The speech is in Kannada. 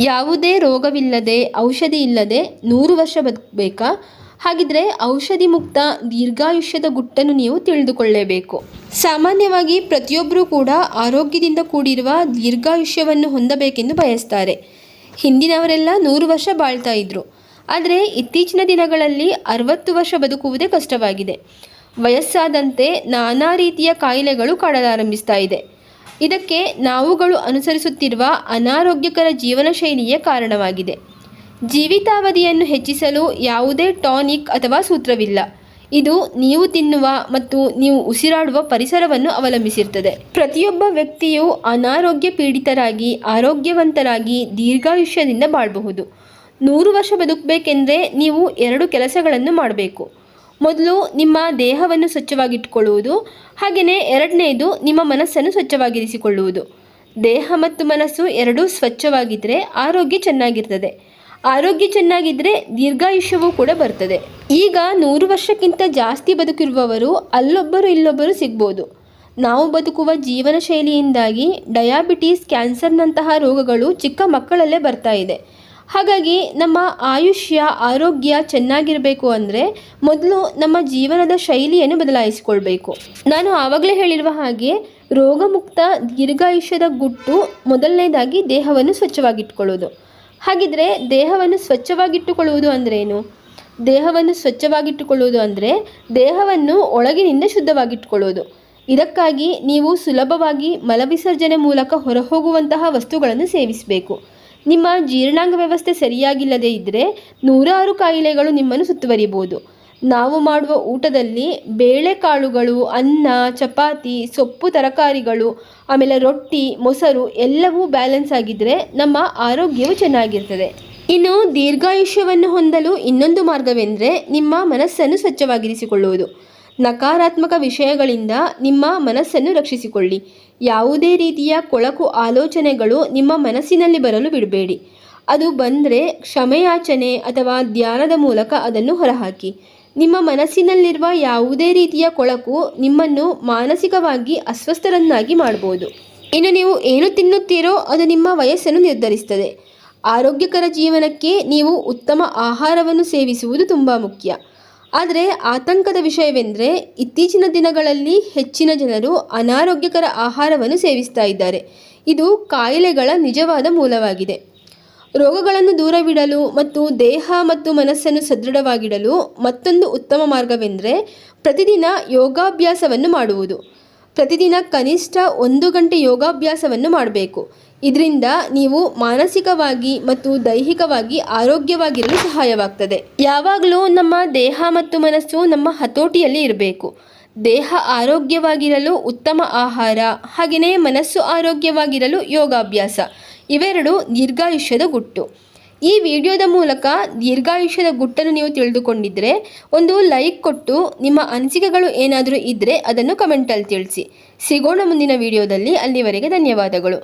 ಯಾವುದೇ ರೋಗವಿಲ್ಲದೆ, ಔಷಧಿ ಇಲ್ಲದೆ ನೂರು ವರ್ಷ ಬದುಕಬೇಕಾ ಹಾಗಿದ್ರೆ ಔಷಧಿ ಮುಕ್ತ ದೀರ್ಘಾಯುಷ್ಯದ ಗುಟ್ಟನ್ನು ನೀವು ತಿಳಿದುಕೊಳ್ಳೇಬೇಕು. ಸಾಮಾನ್ಯವಾಗಿ ಪ್ರತಿಯೊಬ್ಬರೂ ಕೂಡ ಆರೋಗ್ಯದಿಂದ ಕೂಡಿರುವ ದೀರ್ಘಾಯುಷ್ಯವನ್ನು ಹೊಂದಬೇಕೆಂದು ಬಯಸ್ತಾರೆ. ಹಿಂದಿನವರೆಲ್ಲ ನೂರು ವರ್ಷ ಬಾಳ್ತಾ ಇದ್ರು. ಆದರೆ ಇತ್ತೀಚಿನ ದಿನಗಳಲ್ಲಿ ಅರವತ್ತು ವರ್ಷ ಬದುಕುವುದೇ ಕಷ್ಟವಾಗಿದೆ. ವಯಸ್ಸಾದಂತೆ ನಾನಾ ರೀತಿಯ ಕಾಯಿಲೆಗಳು ಕಾಡಲಾರಂಭಿಸ್ತಾ ಇದೆ. ಇದಕ್ಕೆ ನಾವುಗಳು ಅನುಸರಿಸುತ್ತಿರುವ ಅನಾರೋಗ್ಯಕರ ಜೀವನ ಶೈಲಿಯೇ ಕಾರಣವಾಗಿದೆ. ಜೀವಿತಾವಧಿಯನ್ನು ಹೆಚ್ಚಿಸಲು ಯಾವುದೇ ಟಾನಿಕ್ ಅಥವಾ ಸೂತ್ರವಿಲ್ಲ. ಇದು ನೀವು ತಿನ್ನುವ ಮತ್ತು ನೀವು ಉಸಿರಾಡುವ ಪರಿಸರವನ್ನು ಅವಲಂಬಿಸಿರ್ತದೆ ಪ್ರತಿಯೊಬ್ಬ ವ್ಯಕ್ತಿಯು ಅನಾರೋಗ್ಯ ಪೀಡಿತರಾಗಿ, ಆರೋಗ್ಯವಂತರಾಗಿ ದೀರ್ಘಾಯುಷ್ಯದಿಂದ ಬಾಳಬಹುದು. ನೂರು ವರ್ಷ ಬದುಕಬೇಕೆಂದರೆ ನೀವು ಎರಡು ಕೆಲಸಗಳನ್ನು ಮಾಡಬೇಕು. ಮೊದಲು ನಿಮ್ಮ ದೇಹವನ್ನು ಸ್ವಚ್ಛವಾಗಿಟ್ಟುಕೊಳ್ಳುವುದು, ಹಾಗೆಯೇ ಎರಡನೆಯದು ನಿಮ್ಮ ಮನಸ್ಸನ್ನು ಸ್ವಚ್ಛವಾಗಿರಿಸಿಕೊಳ್ಳುವುದು. ದೇಹ ಮತ್ತು ಮನಸ್ಸು ಎರಡೂ ಸ್ವಚ್ಛವಾಗಿದ್ದರೆ ಆರೋಗ್ಯ ಚೆನ್ನಾಗಿರ್ತದೆ. ಆರೋಗ್ಯ ಚೆನ್ನಾಗಿದ್ದರೆ ದೀರ್ಘಾಯುಷ್ಯವೂ ಕೂಡ ಬರ್ತದೆ. ಈಗ ನೂರು ವರ್ಷಕ್ಕಿಂತ ಜಾಸ್ತಿ ಬದುಕಿರುವವರು ಅಲ್ಲೊಬ್ಬರು ಇಲ್ಲೊಬ್ಬರು ಸಿಗ್ಬೋದು. ನಾವು ಬದುಕುವ ಜೀವನ ಶೈಲಿಯಿಂದಾಗಿ ಡಯಾಬಿಟೀಸ್, ಕ್ಯಾನ್ಸರ್ನಂತಹ ರೋಗಗಳು ಚಿಕ್ಕ ಮಕ್ಕಳಲ್ಲೇ ಬರ್ತಾ ಇದೆ. ಹಾಗಾಗಿ ನಮ್ಮ ಆಯುಷ್ಯ, ಆರೋಗ್ಯ ಚೆನ್ನಾಗಿರಬೇಕು ಅಂದರೆ ಮೊದಲು ನಮ್ಮ ಜೀವನದ ಶೈಲಿಯನ್ನು ಬದಲಾಯಿಸಿಕೊಳ್ಬೇಕು. ನಾನು ಆವಾಗಲೇ ಹೇಳಿರುವ ಹಾಗೆ ರೋಗಮುಕ್ತ, ದೀರ್ಘಾಯುಷ್ಯದ ಗುಟ್ಟು ಮೊದಲನೇದಾಗಿ ದೇಹವನ್ನು ಸ್ವಚ್ಛವಾಗಿಟ್ಕೊಳ್ಳೋದು. ಹಾಗಿದ್ರೆ ದೇಹವನ್ನು ಸ್ವಚ್ಛವಾಗಿಟ್ಟುಕೊಳ್ಳುವುದು ಅಂದ್ರೇನು? ದೇಹವನ್ನು ಸ್ವಚ್ಛವಾಗಿಟ್ಟುಕೊಳ್ಳುವುದು ಅಂದರೆ ದೇಹವನ್ನು ಒಳಗಿನಿಂದ ಶುದ್ಧವಾಗಿಟ್ಟುಕೊಳ್ಳೋದು ಇದಕ್ಕಾಗಿ ನೀವು ಸುಲಭವಾಗಿ ಮಲವಿಸರ್ಜನೆ ಮೂಲಕ ಹೊರಹೋಗುವಂತಹ ವಸ್ತುಗಳನ್ನು ಸೇವಿಸಬೇಕು. ನಿಮ್ಮ ಜೀರ್ಣಾಂಗ ವ್ಯವಸ್ಥೆ ಸರಿಯಾಗಿಲ್ಲದೇ ಇದ್ದರೆ ನೂರಾರು ಕಾಯಿಲೆಗಳು ನಿಮ್ಮನ್ನು ಸುತ್ತುವರಿಬೋದು ನಾವು ಮಾಡುವ ಊಟದಲ್ಲಿ ಬೇಳೆಕಾಳುಗಳು, ಅನ್ನ, ಚಪಾತಿ, ಸೊಪ್ಪು, ತರಕಾರಿಗಳು, ಆಮೇಲೆ ರೊಟ್ಟಿ, ಮೊಸರು ಎಲ್ಲವೂ ಬ್ಯಾಲೆನ್ಸ್ ಆಗಿದ್ದರೆ ನಮ್ಮ ಆರೋಗ್ಯವು ಚೆನ್ನಾಗಿರ್ತದೆ. ಇನ್ನು ದೀರ್ಘಾಯುಷ್ಯವನ್ನು ಹೊಂದಲು ಇನ್ನೊಂದು ಮಾರ್ಗವೆಂದರೆ ನಿಮ್ಮ ಮನಸ್ಸನ್ನು ಸ್ವಚ್ಛವಾಗಿರಿಸಿಕೊಳ್ಳುವುದು. ನಕಾರಾತ್ಮಕ ವಿಷಯಗಳಿಂದ ನಿಮ್ಮ ಮನಸ್ಸನ್ನು ರಕ್ಷಿಸಿಕೊಳ್ಳಿ. ಯಾವುದೇ ರೀತಿಯ ಕೊಳಕು ಆಲೋಚನೆಗಳು ನಿಮ್ಮ ಮನಸ್ಸಿನಲ್ಲಿ ಬರಲು ಬಿಡಬೇಡಿ. ಅದು ಬಂದರೆ ಕ್ಷಮೆಯಾಚನೆ ಅಥವಾ ಧ್ಯಾನದ ಮೂಲಕ ಅದನ್ನು ಹೊರಹಾಕಿ. ನಿಮ್ಮ ಮನಸ್ಸಿನಲ್ಲಿರುವ ಯಾವುದೇ ರೀತಿಯ ಕೊಳಕು ನಿಮ್ಮನ್ನು ಮಾನಸಿಕವಾಗಿ ಅಸ್ವಸ್ಥರನ್ನಾಗಿ ಮಾಡ್ಬೋದು. ಇನ್ನು ನೀವು ಏನು ತಿನ್ನುತ್ತೀರೋ ಅದು ನಿಮ್ಮ ವಯಸ್ಸನ್ನು ನಿರ್ಧರಿಸ್ತದೆ. ಆರೋಗ್ಯಕರ ಜೀವನಕ್ಕೆ ನೀವು ಉತ್ತಮ ಆಹಾರವನ್ನು ಸೇವಿಸುವುದು ತುಂಬ ಮುಖ್ಯ. ಆದರೆ ಆತಂಕದ ವಿಷಯವೆಂದರೆ ಇತ್ತೀಚಿನ ದಿನಗಳಲ್ಲಿ ಹೆಚ್ಚಿನ ಜನರು ಅನಾರೋಗ್ಯಕರ ಆಹಾರವನ್ನು ಸೇವಿಸ್ತಾ ಇದ್ದಾರೆ. ಇದು ಕಾಯಿಲೆಗಳ ನಿಜವಾದ ಮೂಲವಾಗಿದೆ. ರೋಗಗಳನ್ನು ದೂರವಿಡಲು ಮತ್ತು ದೇಹ ಮತ್ತು ಮನಸ್ಸನ್ನು ಸದೃಢವಾಗಿಡಲು ಮತ್ತೊಂದು ಉತ್ತಮ ಮಾರ್ಗವೆಂದರೆ ಪ್ರತಿದಿನ ಯೋಗಾಭ್ಯಾಸವನ್ನು ಮಾಡುವುದು. ಪ್ರತಿದಿನ ಕನಿಷ್ಠ ಒಂದು ಗಂಟೆ ಯೋಗಾಭ್ಯಾಸವನ್ನು ಮಾಡಬೇಕು. ಇದರಿಂದ ನೀವು ಮಾನಸಿಕವಾಗಿ ಮತ್ತು ದೈಹಿಕವಾಗಿ ಆರೋಗ್ಯವಾಗಿರಲು ಸಹಾಯವಾಗ್ತದೆ. ಯಾವಾಗಲೂ ನಮ್ಮ ದೇಹ ಮತ್ತು ಮನಸ್ಸು ನಮ್ಮ ಹತೋಟಿಯಲ್ಲಿ ಇರಬೇಕು. ದೇಹ ಆರೋಗ್ಯವಾಗಿರಲು ಉತ್ತಮ ಆಹಾರ, ಹಾಗೆಯೇ ಮನಸ್ಸು ಆರೋಗ್ಯವಾಗಿರಲು ಯೋಗಾಭ್ಯಾಸ. ಇವೆರಡು ದೀರ್ಘಾಯುಷ್ಯದ ಗುಟ್ಟು. ಈ ವಿಡಿಯೋದ ಮೂಲಕ ದೀರ್ಘಾಯುಷ್ಯದ ಗುಟ್ಟನ್ನು ನೀವು ತಿಳಿದುಕೊಂಡಿದ್ದರೆ ಒಂದು ಲೈಕ್ ಕೊಟ್ಟು ನಿಮ್ಮ ಅನಿಸಿಕೆಗಳು ಏನಾದರೂ ಇದ್ದರೆ ಅದನ್ನು ಕಮೆಂಟಲ್ಲಿ ತಿಳಿಸಿ. ಸಿಗೋಣ ಮುಂದಿನ ವಿಡಿಯೋದಲ್ಲಿ ಅಲ್ಲಿವರೆಗೆ ಧನ್ಯವಾದಗಳು.